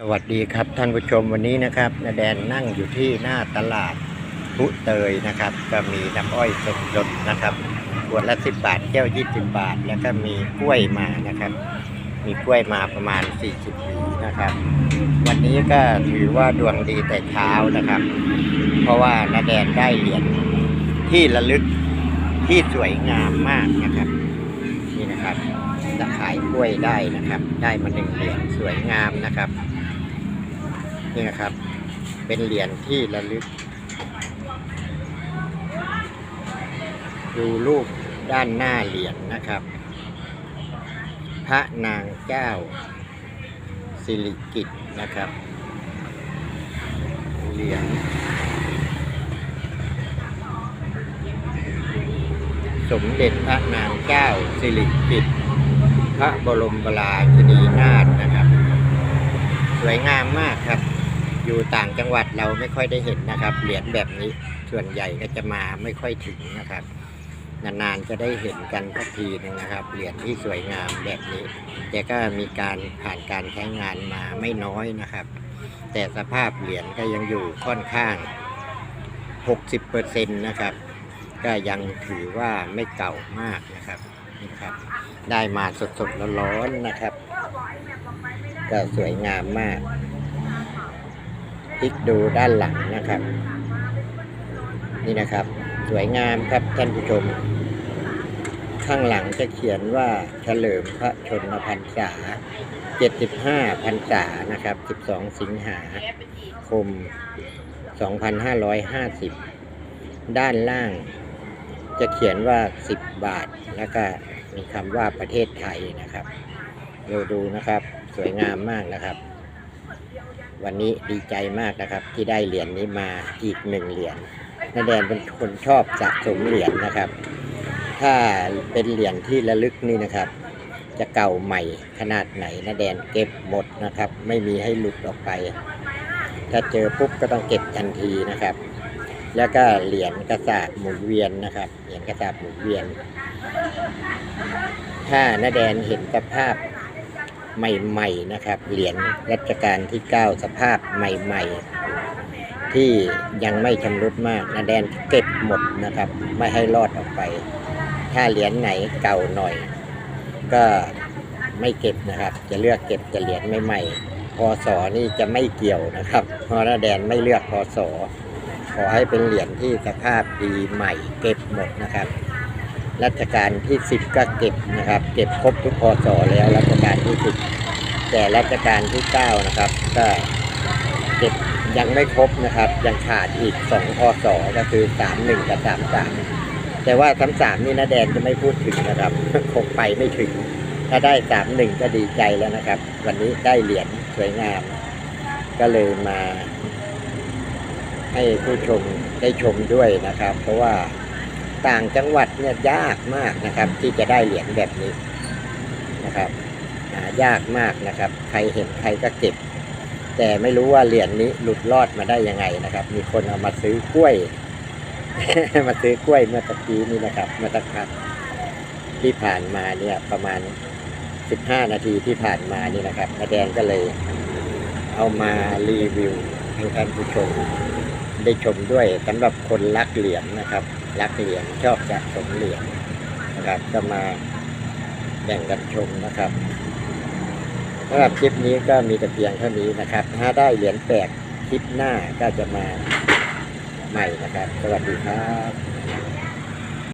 สวัสดีครับท่านผู้ชมวันนี้นะครับนาแดนนั่งอยู่ที่หน้าตลาดพุเตยนะครับ ก็มีน้ำอ้อยสดๆนะครับขวดละสิบบาทแก้วยี่สิบบาท แล้วก็มีกล้วยมานะครับ มีกล้วยมาประมาณ40หวีนะครับ วันนี้ก็ถือว่าดวงดีแต่เช้านะครับ เพราะว่านาแดนได้เหรียญที่ระลึกที่สวยงามมากนะครับนี่นะครับจะขายกล้วยได้นะครับ ได้มาหนึ่งเหรียญสวยงามนะครับ นี่นะครับ เป็นเหรียญที่ระลึก ดูรูปด้านหน้าเหรียญนะครับ พระนางเจ้า สิริกิตนะครับ เหรียญสมเด็จพระนางเจ้าสิริกิติ์พระบรมราชินีนาถนะครับ สวยงามมากครับ อยู่ต่างจังหวัดเราไม่ค่อยได้เห็นนะครับ เหรียญแบบนี้ส่วนใหญ่ก็จะมาไม่ค่อยถึงนะครับ นานๆจะได้เห็นกันสักทีนึงนะครับ เหรียญที่สวยงามแบบนี้ แต่ก็มีการผ่านการใช้งานมาไม่น้อยนะครับ แต่สภาพเหรียญก็ยังอยู่ค่อนข้าง 60%นะครับ ก็ยังถือว่าไม่เก่ามากนะครับนี่ครับ ได้มาสดๆร้อนๆนะครับ ก็สวยงามมาก พลิกดูด้านหลังนะครับ นี่นะครับ สวยงามครับท่านผู้ชม ข้างหลังจะเขียนว่าเฉลิมพระชนมพรรษา 75 พรรษานะครับ 12 สิงหาคม 2550 ด้านล่างจะเขียนว่า 10 บาท แล้วก็มีคำว่าประเทศไทยนะครับ เราดูนะครับ สวยงามมากนะครับ วันนี้ดีใจมากนะครับ ที่ได้เหรียญนี้มาอีกหนึ่งเหรียญนาแดนเป็นคนชอบสะสมเหรียญนะครับ ถ้าเป็นเหรียญที่ระลึกนี่นะครับ จะเก่าใหม่ขนาดไหนนาแดนเก็บหมดนะครับ ไม่มีให้หลุดออกไป ถ้าเจอปุ๊บก็ต้องเก็บทันทีนะครับ แล้วก็เหรียญกระสาบหมุนเวียนนะครับเหรียญกระสาบหมุนเวียน ถ้านาแดนเห็นสภาพ ใหม่ๆนะครับ เหรียญรัชกาลที่ 9 สภาพใหม่ๆ ที่ยังไม่ชำรุดมากนาแดนเก็บหมดนะครับ ไม่ให้รอดออกไป ถ้าเหรียญไหนเก่าหน่อย ก็ไม่เก็บนะครับ จะเลือกเก็บแต่เหรียญใหม่ๆพศนี่จะไม่เกี่ยวนะครับ เพราะนาแดนไม่เลือกพศขอให้เป็นเหรียญที่สภาพดีใหม่เก็บหมดนะครับ รัชกาลที่สิบก็เก็บนะครับ เก็บครบทุกพศแล้วรัชกาลที่สิบแต่รัชกาลที่เก้านะครับ ก็เก็บยังไม่ครบนะครับ ยังขาดอีกสองพศก็คือสามหนึ่งกับสามสามแต่ว่าสามสามนี่นะแดนจะไม่พูดถึงนะครับ คงไปไม่ถึง ถ้าได้สามหนึ่งก็ดีใจแล้วนะครับ วันนี้ได้เหรียญสวยงาม ก็เลยมาให้ผู้ชมได้ชมด้วยนะครับ เพราะว่า ต่างจังหวัดเนี่ยยากมากนะครับ ที่จะได้เหรียญแบบนี้นะครับหายากมากนะครับ ใครเห็นใครก็เก็บ แต่ไม่รู้ว่าเหรียญนี้หลุดรอดมาได้ยังไงนะครับ มีคนเอามาซื้อกล้วย มาซื้อกล้วยเมื่อตะกี้นี้นะครับเมื่อสักพักที่ผ่านมาเนี่ยประมาณ 15 นาทีที่ผ่านมานี่นะครับนาแดงก็เลยเอามารีวิวให้ท่านผู้ชมได้ชมด้วยสำหรับคนรักเหรียญนะครับ รักเหรียญชอบสะสมเหรียญนะครับก็มาแบ่งกันชมนะครับสำหรับคลิปนี้ก็มีแต่เพียงเท่านี้นะครับ ถ้าได้เหรียญแปลกคลิปหน้าก็จะมาใหม่นะครับ สวัสดีครับ